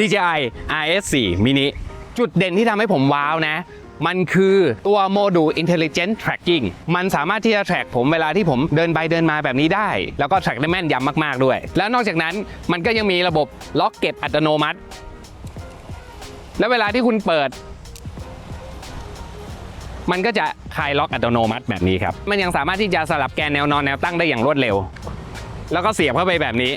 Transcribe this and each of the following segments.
DJI RS4 mini จุดเด่นที่ทำให้ผมว้าวนะ มันคือตัวโมดูล Intelligent Tracking มันสามารถที่จะ track ผมเวลาที่ผมเดินไปเดินมาแบบนี้ได้ แล้วก็ track ได้แม่นยำมาก ๆ ด้วย แล้วนอกจากนั้นมันก็ยังมีระบบล็อกเก็บอัตโนมัติ และเวลาที่คุณเปิดมันก็จะคลายล็อกอัตโนมัติแบบนี้ครับ มันยังสามารถที่จะสลับแกนแนวนอนแนวตั้งได้อย่างรวดเร็ว แล้วก็เสียบเข้าไปแบบนี้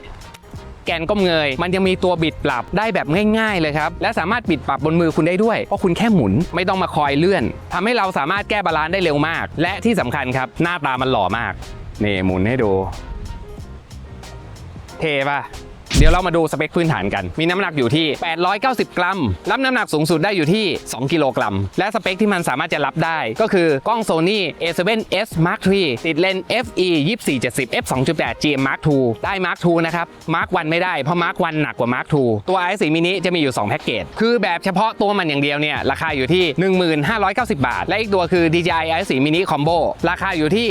แกนก้มเงย มันยังมีตัวบิดปรับได้แบบง่ายๆเลยครับ และสามารถบิดปรับบนมือคุณได้ด้วย เพราะคุณแค่หมุนไม่ต้องมาคอยเลื่อนทำให้เราสามารถแก้บาลานซ์ได้เร็วมาก และที่สำคัญครับ หน้าตามันหล่อมาก นี่หมุนให้ดู เทป่ะ ดี๋ยวเรามาดูสเปคพื้นฐานกัน มีน้ำหนักอยู่ที่ 890 กรัม รับน้ำหนักสูงสุดได้อยู่ที่ 2 กิโลกรัม และสเปคที่มันสามารถจะรับได้ก็คือกล้อง Sony A7S Mark III ติดเลนส์ FE 2470 f 2.8 GM Mark II ได้ Mark II นะครับ Mark 1ไม่ได้เพราะ Mark 1หนักกว่า Mark II ตัว i4 mini จะมีอยู่ 2 แพ็กเกจ คือแบบเฉพาะตัวมันอย่างเดียวเนี่ย ราคาอยู่ที่ 1590 บาท และอีกตัวคือ DJI i4 mini combo ราคาอยู่ที่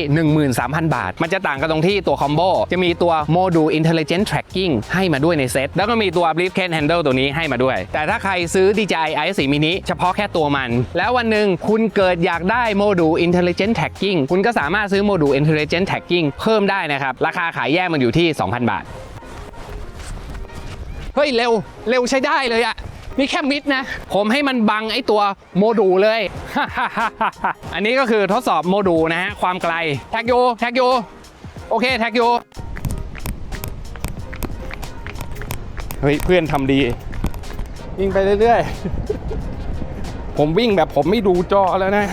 13,000 บาท มันจะต่างกันตรงที่ตัว combo จะมีตัวโมดูล intelligent tracking ให้มาด้วยในเซ็ตแล้วก็มีตัว briefcase handle ตัวนี้ให้มาด้วย แต่ถ้าใครซื้อ DJI i4 mini เฉพาะแค่ตัวมัน แล้ววันหนึ่งคุณเกิดอยากได้โมดูล intelligent tracking คุณก็สามารถซื้อโมดูล intelligent tracking เพิ่มได้นะครับ ราคาขายแยกมันอยู่ที่ 2,000 บาท เฮ้ย เร็ว เร็วใช้ได้เลยอะนี่แค่มิดนะ ผมให้มันบังไอตัวโมดูลเลย อันนี้ก็คือทดสอบโมดูลนะฮะ ความไกล แท็กโย แท็กโย โอเค แท็กโย เฮ้ยเพื่อนทำดี วิ่งไปเรื่อยๆ ผมวิ่งแบบผมไม่ดูจอแล้วนะ